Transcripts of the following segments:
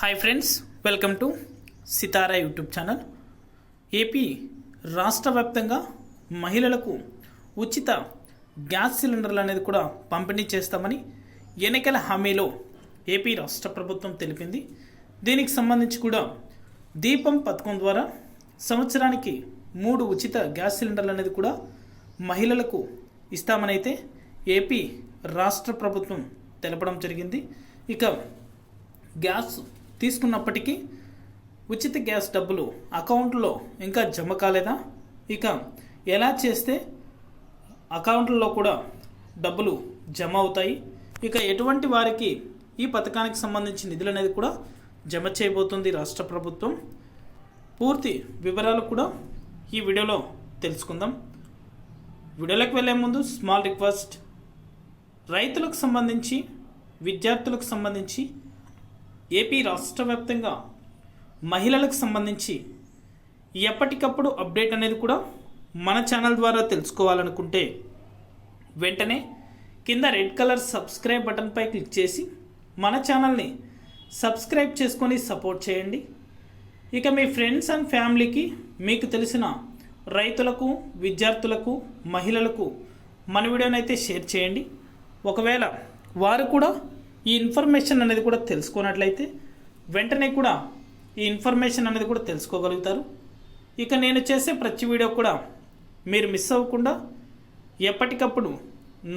Hi friends welcome to Sitara YouTube channel AP రాష్ట్ర వ్యాప్తంగా మహిళలకు ఉచిత గ్యాస్ సిలిండర్లు అనేది కూడా పంపిణీ చేస్తామని ఎన్నికల హామీలో ఏపీ రాష్ట్ర ప్రభుత్వం తెలిపింది. దీనికి సంబంధించి కూడా దీపం పథకం ద్వారా సంవత్సరానికి మూడు ఉచిత గ్యాస్ సిలిండర్లు అనేది కూడా మహిళలకు ఇస్తామని అయితే ఏపీ రాష్ట్ర ప్రభుత్వం తెలపడం జరిగింది. ఇక గ్యాస్ తీసుకున్నప్పటికీ ఉచిత గ్యాస్ డబ్బులు అకౌంట్లో ఇంకా జమ కాలేదా? ఇక ఎలా చేస్తే అకౌంట్లలో కూడా డబ్బులు జమ అవుతాయి? ఇక ఎటువంటి వారికి ఈ పథకానికి సంబంధించి నిధులు అనేది కూడా జమ చేయబోతుంది రాష్ట్ర ప్రభుత్వం? పూర్తి వివరాలు కూడా ఈ వీడియోలో తెలుసుకుందాం. వీడియోలోకి వెళ్ళే ముందు స్మాల్ రిక్వెస్ట్. రైతులకు సంబంధించి విద్యార్థులకు సంబంధించి ఏపీ రాష్ట్ర వ్యాప్తంగా మహిళలకు సంబంధించి ఎప్పటికప్పుడు అప్డేట్ అనేది కూడా మన ఛానల్ ద్వారా తెలుసుకోవాలనుకుంటే వెంటనే కింద రెడ్ కలర్ సబ్స్క్రైబ్ బటన్పై క్లిక్ చేసి మన ఛానల్ని సబ్స్క్రైబ్ చేసుకొని సపోర్ట్ చేయండి. ఇక మీ ఫ్రెండ్స్ అండ్ ఫ్యామిలీకి మీకు తెలిసిన రైతులకు విద్యార్థులకు మహిళలకు మన వీడియోనైతే షేర్ చేయండి. ఒకవేళ వారు కూడా ఈ ఇన్ఫర్మేషన్ అనేది కూడా తెలుసుకున్నట్లయితే వెంటనే కూడా ఈ ఇన్ఫర్మేషన్ అనేది కూడా తెలుసుకోగలుగుతారు. ఇక నేను చేసే ప్రతి వీడియో కూడా మీరు మిస్ అవ్వకుండా ఎప్పటికప్పుడు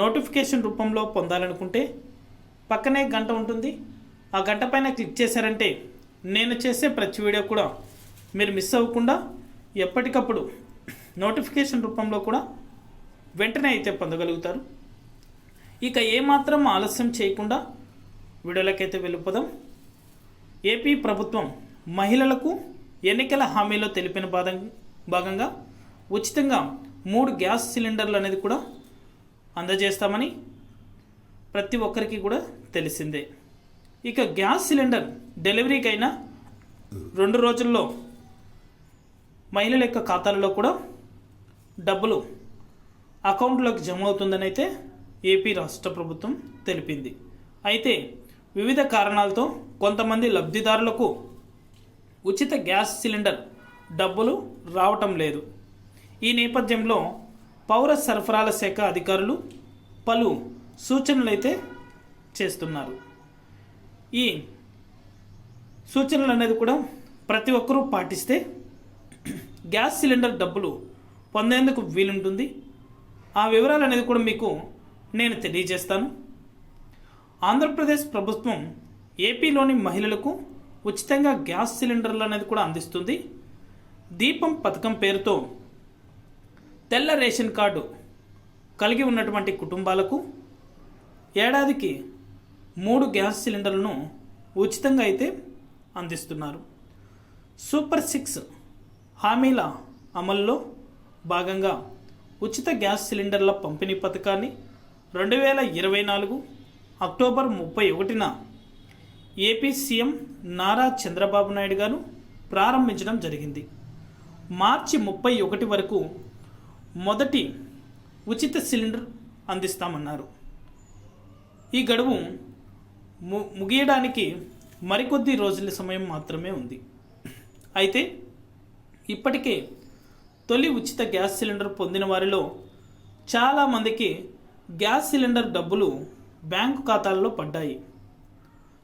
నోటిఫికేషన్ రూపంలో పొందాలనుకుంటే పక్కనే గంట ఉంటుంది. ఆ గంట పైన క్లిక్ చేశారంటే నేను చేసే ప్రతి వీడియో కూడా మీరు మిస్ అవ్వకుండా ఎప్పటికప్పుడు నోటిఫికేషన్ రూపంలో కూడా వెంటనే అయితే పొందగలుగుతారు. ఇక ఏమాత్రం ఆలస్యం చేయకుండా వీడియోలకైతే వెళ్ళిపోదాం. ఏపీ ప్రభుత్వం మహిళలకు ఎన్నికల హామీలో తెలిపిన భాగం భాగంగా ఉచితంగా మూడు గ్యాస్ సిలిండర్లు అనేది కూడా అందజేస్తామని ప్రతి ఒక్కరికి కూడా తెలిసిందే. ఇక గ్యాస్ సిలిండర్ డెలివరీకైనా రెండు రోజుల్లో మహిళల యొక్క ఖాతాలలో కూడా డబ్బులు అకౌంట్లోకి జమ అవుతుందని అయితే ఏపీ రాష్ట్ర ప్రభుత్వం తెలిపింది. అయితే వివిధ కారణాలతో కొంతమంది లబ్ధిదారులకు ఉచిత గ్యాస్ సిలిండర్ డబ్బులు రావటం లేదు. ఈ నేపథ్యంలో పౌర సరఫరాల శాఖ అధికారులు పలు సూచనలైతే చేస్తున్నారు. ఈ సూచనలు అనేది కూడా ప్రతి ఒక్కరూ పాటిస్తే గ్యాస్ సిలిండర్ డబ్బులు పొందేందుకు వీలుంటుంది. ఆ వివరాలు అనేది కూడా మీకు నేను తెలియజేస్తాను. ఆంధ్రప్రదేశ్ ప్రభుత్వం ఏపీలోని మహిళలకు ఉచితంగా గ్యాస్ సిలిండర్లు అనేది కూడా అందిస్తుంది. దీపం పథకం పేరుతో తెల్ల రేషన్ కార్డు కలిగి ఉన్నటువంటి కుటుంబాలకు ఏడాదికి మూడు గ్యాస్ సిలిండర్లను ఉచితంగా అయితే అందిస్తున్నారు. సూపర్ సిక్స్ హామీల అమల్లో భాగంగా ఉచిత గ్యాస్ సిలిండర్ల పంపిణీ పథకాన్ని రెండు వేల ఇరవై నాలుగు అక్టోబర్ ముప్పై ఒకటిన ఏపీ సీఎం నారా చంద్రబాబు నాయుడు గారు ప్రారంభించడం జరిగింది. మార్చి ముప్పై ఒకటి వరకు మొదటి ఉచిత సిలిండర్ అందిస్తామన్నారు. ఈ గడువు ము ముగియడానికి మరికొద్ది రోజుల సమయం మాత్రమే ఉంది. అయితే ఇప్పటికే తొలి ఉచిత గ్యాస్ సిలిండర్ పొందిన వారిలో చాలామందికి గ్యాస్ సిలిండర్ డబ్బులు బ్యాంకు ఖాతాల్లో పడ్డాయి.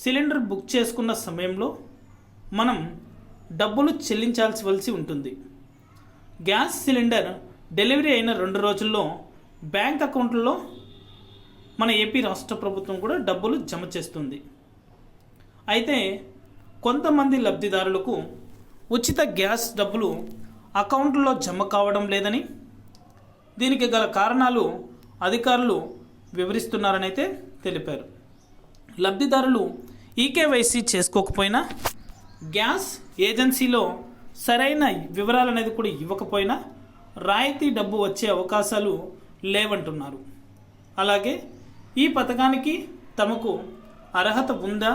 సిలిండర్ బుక్ చేసుకున్న సమయంలో మనం డబ్బులు చెల్లించాల్సి ఉంటుంది. గ్యాస్ సిలిండర్ డెలివరీ అయిన రెండు రోజుల్లో బ్యాంక్ అకౌంట్లో మన ఏపీ రాష్ట్ర ప్రభుత్వం కూడా డబ్బులు జమ చేస్తుంది. అయితే కొంతమంది లబ్ధిదారులకు ఉచిత గ్యాస్ డబ్బులు అకౌంట్లో జమ కావడం లేదని దీనికి గల కారణాలు అధికారులు వివరిస్తున్నారని అయితే తెలిపారు. లబ్ధిదారులు ఈకేవైసీ చేసుకోకపోయినా గ్యాస్ ఏజెన్సీలో సరైన వివరాలు అనేది కూడా ఇవ్వకపోయినా రాయితీ డబ్బు వచ్చే అవకాశాలు లేవంటున్నారు. అలాగే ఈ పథకానికి తమకు అర్హత ఉందా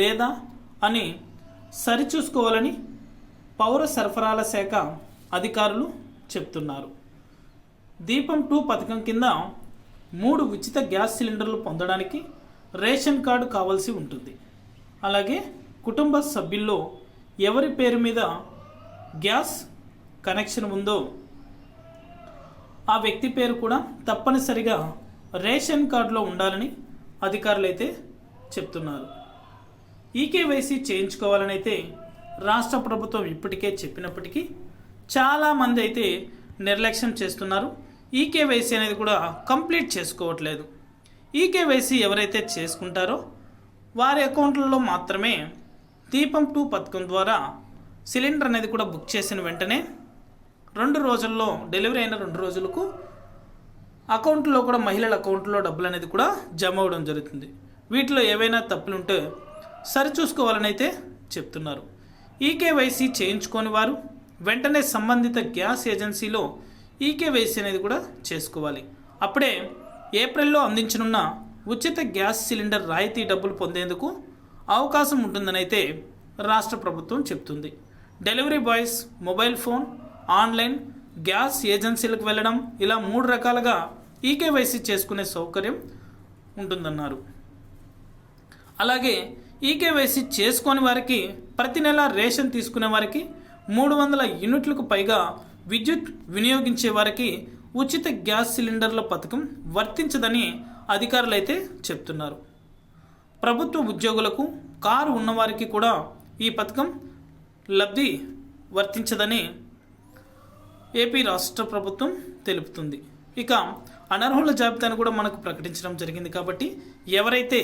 లేదా అని సరిచూసుకోవాలని పౌర సరఫరాల శాఖ అధికారులు చెప్తున్నారు. దీపం టూ పథకం కింద మూడు ఉచిత గ్యాస్ సిలిండర్లు పొందడానికి రేషన్ కార్డు కావాల్సి ఉంటుంది. అలాగే కుటుంబ సభ్యుల్లో ఎవరి పేరు మీద గ్యాస్ కనెక్షన్ ఉందో ఆ వ్యక్తి పేరు కూడా తప్పనిసరిగా రేషన్ కార్డులో ఉండాలని అధికారులు అయితే చెప్తున్నారు. ఈకేవైసీ చేయించుకోవాలని అయితే రాష్ట్ర ప్రభుత్వం ఇప్పటికే చెప్పినప్పటికీ చాలామంది అయితే నిర్లక్ష్యం చేస్తున్నారు. ఈకేవైసీ అనేది కూడా కంప్లీట్ చేసుకోవట్లేదు. ఈకేవైసీ ఎవరైతే చేసుకుంటారో వారి అకౌంట్లలో మాత్రమే దీపం టూ పథకం ద్వారా సిలిండర్ అనేది కూడా బుక్ చేసిన వెంటనే రెండు రోజుల్లో డెలివరీ అయిన రెండు రోజులకు అకౌంట్లో కూడా మహిళల అకౌంట్లో డబ్బులు అనేది కూడా జమ అవడం జరుగుతుంది. వీటిలో ఏవైనా తప్పులుంటే సరిచూసుకోవాలని అయితే చెప్తున్నారు. ఈకేవైసీ చేయించుకొని వారు వెంటనే సంబంధిత గ్యాస్ ఏజెన్సీలో ఈకేవైసీ అనేది కూడా చేసుకోవాలి. అప్పుడే ఏప్రిల్లో అందించనున్న ఉచిత గ్యాస్ సిలిండర్ రాయితీ డబ్బులు పొందేందుకు అవకాశం ఉంటుందని అయితే రాష్ట్ర ప్రభుత్వం చెప్తుంది. Delivery boys mobile phone online gas ఏజెన్సీలకు వెళ్ళడం ఇలా మూడు రకాలుగా ఈకేవైసీ చేసుకునే సౌకర్యం ఉంటుందన్నారు. అలాగే ఈకేవైసీ చేసుకొని వారికి ప్రతి నెల రేషన్ తీసుకునే వారికి మూడు వందల యూనిట్లకు పైగా విద్యుత్ వినియోగించే వారికి ఉచిత గ్యాస్ సిలిండర్ల పథకం వర్తించదని అధికారులైతే చెప్తున్నారు. ప్రభుత్వ ఉద్యోగులకు కారు ఉన్నవారికి కూడా ఈ పథకం లబ్ధి వర్తించదని ఏపీ రాష్ట్ర ప్రభుత్వం తెలుపుతుంది. ఇక అనర్హుల జాబితాను కూడా మనకు ప్రకటించడం జరిగింది కాబట్టి ఎవరైతే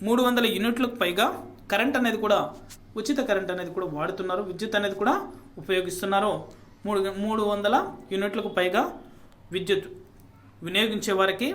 మూడు వందల యూనిట్లకు పైగా కరెంట్ అనేది కూడా ఉచిత కరెంట్ అనేది కూడా వాడుతున్నారో విద్యుత్ అనేది కూడా ఉపయోగిస్తున్నారో మూడు మూడు వందల యూనిట్లకు పైగా విద్యుత్ వినియోగించే వారికి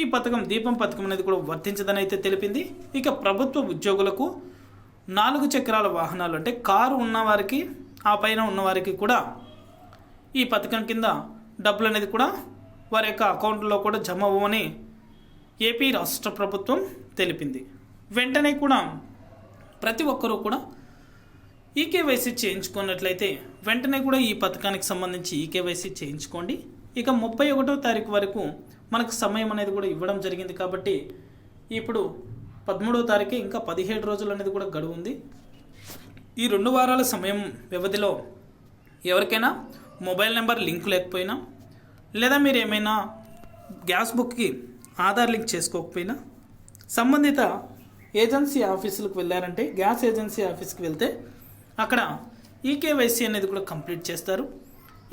ఈ పథకం దీపం పథకం అనేది కూడా వర్తించదని అయితే తెలిపింది. ఇక ప్రభుత్వ ఉద్యోగులకు నాలుగు చక్రాల వాహనాలు అంటే కారు ఉన్నవారికి ఆ పైన ఉన్నవారికి కూడా ఈ పథకం కింద డబ్బులు అనేది కూడా వారి యొక్క అకౌంట్లో కూడా జమ అవ్వమని ఏపీ రాష్ట్ర ప్రభుత్వం తెలిపింది. వెంటనే కూడా ప్రతి ఒక్కరూ కూడా ఈకేవైసీ చేయించుకున్నట్లయితే వెంటనే కూడా ఈ పథకానికి సంబంధించి ఈకేవైసీ చేయించుకోండి. ఇక ముప్పై ఒకటో తారీఖు వరకు మనకు సమయం అనేది కూడా ఇవ్వడం జరిగింది కాబట్టి ఇప్పుడు పదమూడవ తారీఖు ఇంకా పదిహేడు రోజులు అనేది కూడా గడువు ఉంది ఈ రెండు వారాల సమయం వ్యవధిలో ఎవరికైనా మొబైల్ నెంబర్ లింక్ లేకపోయినా లేదా మీరు ఏమైనా గ్యాస్ బుక్కి ఆధార్ లింక్ చేసుకోకపోయినా సంబంధిత ఏజెన్సీ ఆఫీసులకు వెళ్ళారంటే గ్యాస్ ఏజెన్సీ ఆఫీస్కి వెళ్తే అక్కడ ఈకేవైసీ అనేది కూడా కంప్లీట్ చేస్తారు.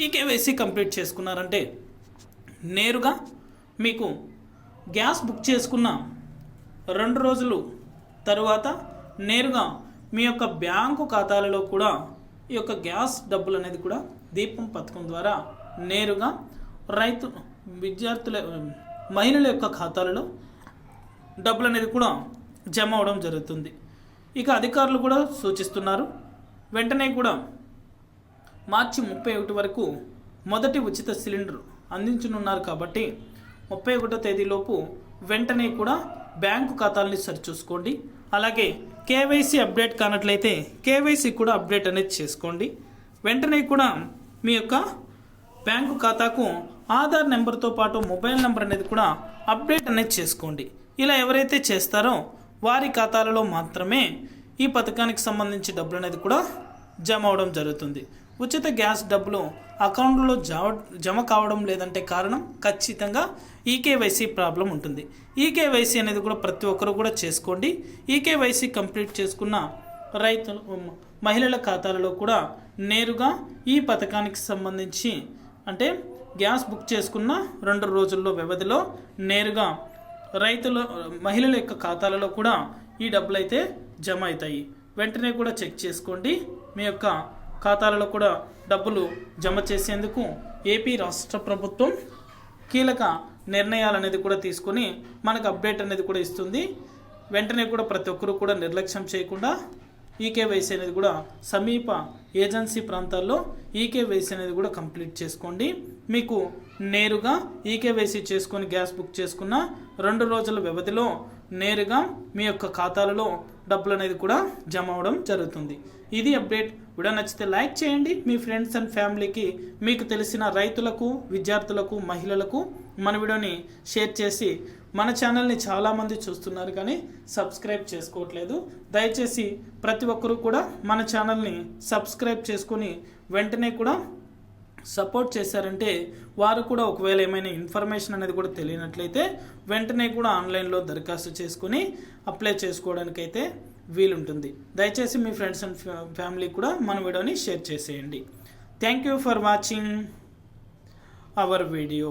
ఈకేవైసీ కంప్లీట్ చేసుకున్నారంటే నేరుగా మీకు గ్యాస్ బుక్ చేసుకున్న రెండు రోజులు తరువాత నేరుగా మీ యొక్క బ్యాంకు ఖాతాలలో కూడా ఈ యొక్క గ్యాస్ డబ్బులు అనేది కూడా దీపం పథకం ద్వారా నేరుగా రైతు విద్యార్థుల మహిళల యొక్క ఖాతాలలో డబ్బులు అనేది కూడా జమ అవడం జరుగుతుంది. ఇక అధికారులు కూడా సూచిస్తున్నారు. వెంటనే కూడా మార్చి ముప్పై ఒకటి వరకు మొదటి ఉచిత సిలిండర్ అందించనున్నారు కాబట్టి ముప్పై ఒకటో తేదీలోపు వెంటనే కూడా బ్యాంకు ఖాతాలని సరిచూసుకోండి అలాగే కేవైసీ అప్డేట్ కానట్లయితే కేవైసీ కూడా అప్డేట్ అనేది చేసుకోండి. వెంటనే కూడా మీ యొక్క బ్యాంకు ఖాతాకు ఆధార్ నెంబర్తో పాటు మొబైల్ నెంబర్ అనేది కూడా అప్డేట్ అనేది చేసుకోండి. ఇలా ఎవరైతే చేస్తారో వారి ఖాతాలలో మాత్రమే ఈ పథకానికి సంబంధించి డబ్బులు అనేది కూడా జమ అవడం జరుగుతుంది. ఉచిత గ్యాస్ డబ్బులు అకౌంట్లో జమ జమ కావడం లేదంటే కారణం ఖచ్చితంగా ఈకేవైసీ ప్రాబ్లం ఉంటుంది. ఈకేవైసీ అనేది కూడా ప్రతి ఒక్కరు కూడా చేసుకోండి. ఈకేవైసీ కంప్లీట్ చేసుకున్న రైతు మహిళల ఖాతాలలో కూడా నేరుగా ఈ పథకానికి సంబంధించి అంటే గ్యాస్ బుక్ చేసుకున్న రెండు రోజుల్లో వ్యవధిలో నేరుగా రైతుల మహిళల యొక్క ఖాతాలలో కూడా ఈ డబ్బులు అయితే జమ అవుతాయి వెంటనే కూడా చెక్ చేసుకోండి. మీ యొక్క ఖాతాలలో కూడా డబ్బులు జమ చేసేందుకు ఏపీ రాష్ట్ర ప్రభుత్వం కీలక నిర్ణయాలు అనేది కూడా తీసుకొని మనకు అప్డేట్ అనేది కూడా ఇస్తుంది. వెంటనే కూడా ప్రతి ఒక్కరూ కూడా నిర్లక్ష్యం చేయకుండా ఈకేవైసీ అనేది కూడా సమీప ఏజెన్సీ ప్రాంతాల్లో ఈకేవైసీ అనేది కూడా కంప్లీట్ చేసుకోండి. మీకు నేరుగా ఈకేవైసీ చేసుకొని గ్యాస్ బుక్ చేసుకున్న రెండు రోజుల వ్యవధిలో నేరుగా మీ యొక్క ఖాతాలలో డబ్బులు అనేది కూడా జమ అవడం జరుగుతుంది. ఇది అప్డేట్. వీడియో నచ్చితే లైక్ చేయండి. మీ ఫ్రెండ్స్ అండ్ ఫ్యామిలీకి మీకు తెలిసిన రైతులకు విద్యార్థులకు మహిళలకు మన వీడియోని షేర్ చేసి మన ఛానల్ని చాలామంది చూస్తున్నారు కానీ సబ్స్క్రైబ్ చేసుకోవట్లేదు. దయచేసి ప్రతి ఒక్కరూ కూడా మన ఛానల్ని సబ్స్క్రైబ్ చేసుకొని వెంటనే కూడా సపోర్ట్ చేశారంటే వారు కూడా ఒకవేళ ఏమైనా ఇన్ఫర్మేషన్ అనేది కూడా తెలియనట్లయితే వెంటనే కూడా ఆన్లైన్లో దరఖాస్తు చేసుకుని అప్లై చేసుకోవడానికైతే వీలుంటుంది. దయచేసి మీ ఫ్రెండ్స్ అండ్ ఫ్యామిలీ కూడా మన వీడియోని షేర్ చేసేయండి. Thank you for watching our video